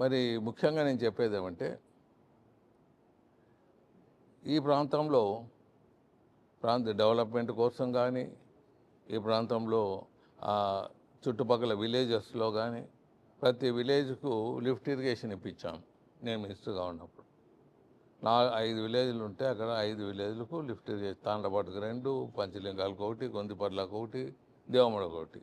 మరి ముఖ్యంగా నేను చెప్పేది ఏమంటే ఈ ప్రాంతంలో ప్రాంత డెవలప్మెంట్ కోసం కానీ ఈ ప్రాంతంలో చుట్టుపక్కల విలేజెస్లో కానీ ప్రతి విలేజ్కు లిఫ్ట్ ఇరిగేషన్ ఇప్పించాం నేను మినిస్టర్గా ఉన్నప్పుడు. నా ఐదు విలేజ్లు ఉంటే అక్కడ ఐదు విలేజ్లకు లిఫ్ట్ ఇరిగేషన్ తాండపాటుకు రెండు పంచలింగాలకు ఒకటి గొంతిపర్లకు ఒకటి దేవమడకు ఒకటి.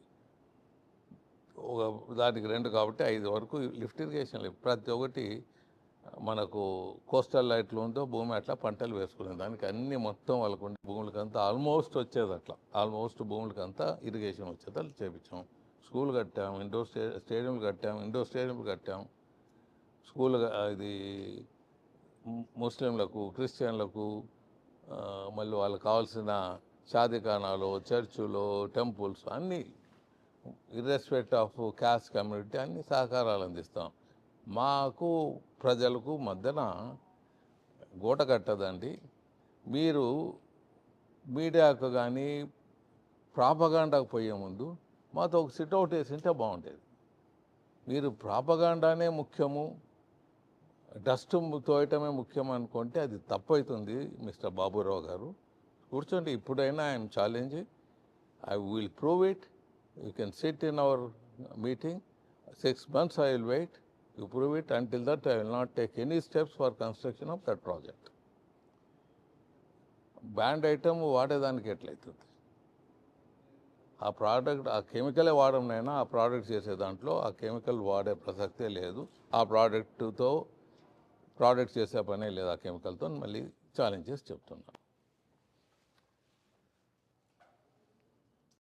ఒక దానికి రెండు కాబట్టి ఐదు వరకు లిఫ్ట్ ఇరిగేషన్ ప్రతి ఒక్కటి మనకు కోస్టల్ లైట్లు ఉందో భూమి అట్లా పంటలు వేసుకునే దానికి అన్ని మొత్తం వాళ్ళకు ఉండే భూములకంతా ఆల్మోస్ట్ వచ్చేది అట్లా. ఆల్మోస్ట్ భూములకంతా ఇరిగేషన్ వచ్చేది చేపించాం. స్కూల్ కట్టాం ఇండోర్ స్టే స్టేడియంలు కట్టాం ఇండోర్ స్టేడియంలు కట్టాం. స్కూల్ ఇది ముస్లింలకు క్రిస్టియన్లకు మళ్ళీ వాళ్ళకి కావాల్సిన షాదిఖానాలు చర్చులు టెంపుల్స్ అన్నీ ఇర్రెస్పెక్ట్ ఆఫ్ క్యాస్ట్ కమ్యూనిటీ అన్ని సహకారాలు అందిస్తాం. మాకు ప్రజలకు మధ్యన గూట కట్టదండి. మీరు మీడియాకు కానీ ప్రాపగాండాకు పోయే ముందు మాతో ఒక సిట్అవుట్ వేసింటే బాగుండేది. మీరు ప్రాపగాండానే ముఖ్యము డస్ట్ తోయటమే ముఖ్యం అనుకుంటే అది తప్పవుతుంది మిస్టర్ బాబురావు గారు. కూర్చోండి ఇప్పుడైనా I'm challenge I will prove it. You can sit in our meeting six months I will wait you prove it until that I will not take any steps for construction of that project band item వాడేదానికి ఎట్లయితుంది? ఆ product ఆ కెమికలే వాడమైనా ఆ product చేసే దాంట్లో ఆ chemical వాడే ప్రసక్తే లేదు. ఆ ప్రోడక్ట్తో ప్రోడక్ట్ చేసే పనే లేదు. ఆ కెమికల్తో మళ్ళీ ఛాలెంజ్ చేసి చెప్తున్నాను